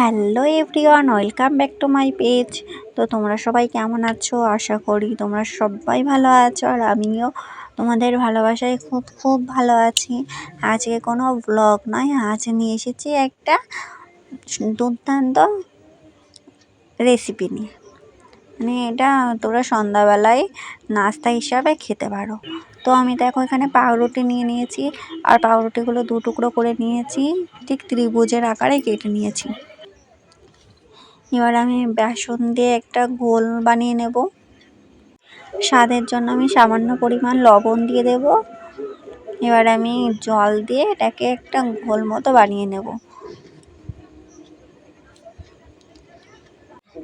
Hello everyone, welcome back to my page. তো তোমরা সবাই কেমন আছো? আশা করি তোমরা সবাই ভালো আছো আর আমিও তোমাদের ভালোবাসায় খুব খুব ভালো আছি। আজকে কোনো ব্লগ নয়, আজ নিয়ে এসেছি একটা দুর্দান্ত রেসিপি নিয়ে। মানে এটা তোমরা সন্ধ্যাবেলায় নাস্তা হিসাবে খেতে পারো। তো আমি দেখো এখানে পাউরুটি নিয়ে নিয়েছি, আর পাউরুটিগুলো দু টুকরো করে নিয়েছি, ঠিক ত্রিভুজের আকারে কেটে নিয়েছি। এবার আমি বেসন দিয়ে একটা গোল বানিয়ে নেব। স্বাদের জন্য আমি সামান্য পরিমাণ লবণ দিয়ে দেব। এবার আমি জল দিয়ে এটাকে একটা ঘোল মতো বানিয়ে নেব।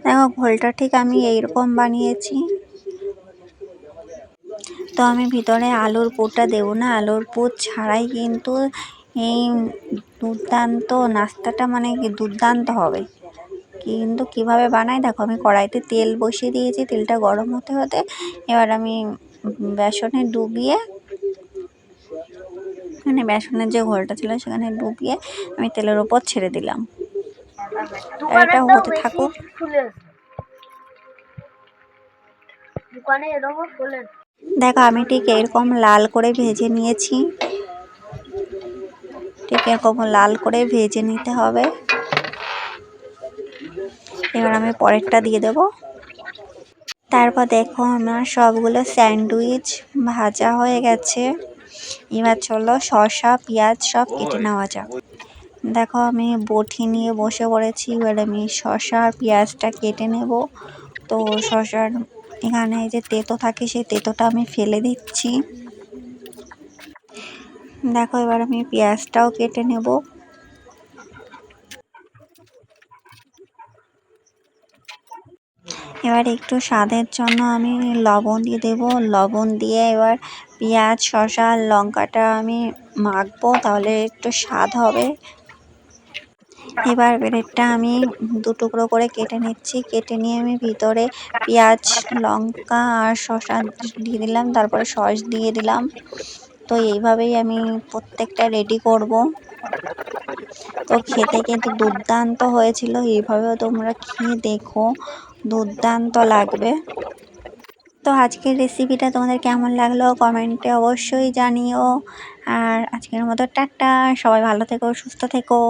দেখো ঘোলটা ঠিক আমি এইরকম বানিয়েছি। তো আমি ভিতরে আলুর পুরটা দেবো না। আলুর পুর ছাড়াই কিন্তু এই দুর্দান্ত নাস্তাটা মানে দুর্দান্ত হবে। কিন্তু কীভাবে বানাই? দেখো, আমি কড়াইতে তেল বসিয়ে দিয়েছি, তেলটা গরম হতে হতে এবার আমি বেসনে ডুবিয়ে মানে বেসনের যে ঘোলটা ছিল সেখানে ডুবিয়ে আমি তেলের ওপর ছেড়ে দিলাম। এটা হতে থাকুক। দেখো, আমি ঠিক এরকম লাল করে ভেজে নিয়েছি। ঠিক এরকম লাল করে ভেজে নিতে হবে। এবার আমি পরেরটা দিয়ে দেব। তারপর দেখো আমার সবগুলো স্যান্ডউইচ ভাজা হয়ে গেছে। এবার চলো শসা, পেঁয়াজ সব কেটে নেওয়া যাক। দেখো আমি বটি নিয়ে বসে পড়েছি, এবার আমি শসা আর পেঁয়াজটা কেটে নেব। তো শসার এখানে যে তেতো থাকে, সেই তেতোটা আমি ফেলে দিচ্ছি। দেখো এবার আমি পেঁয়াজটাও কেটে নেব। এবার একটু স্বাদের জন্য আমি লবণ দিয়ে দেব। লবণ দিয়ে এবার পেঁয়াজ, শসা, লঙ্কাটা আমি মাখবো, তাহলে একটু স্বাদ হবে। এবার ব্রেডটা আমি দু টুকরো করে কেটে নিচ্ছি। কেটে নিয়ে আমি ভিতরে পেঁয়াজ, লঙ্কা আর শসা দিয়ে দিলাম, তারপরে সস দিয়ে দিলাম। তো এইভাবেই আমি প্রত্যেকটা রেডি করব। তো খেতে কিন্তু দুর্দান্ত হয়েছিল, এইভাবেও তোমরা খেয়ে দেখো। দুর্দান্ত লাগবে। তো আজকের রেসিপিটা তোমাদের কেমন লাগল কমেন্টে অবশ্যই জানিও। আর আজকের মতো টাটা, সবাই ভালো থেকো, সুস্থ থেকো।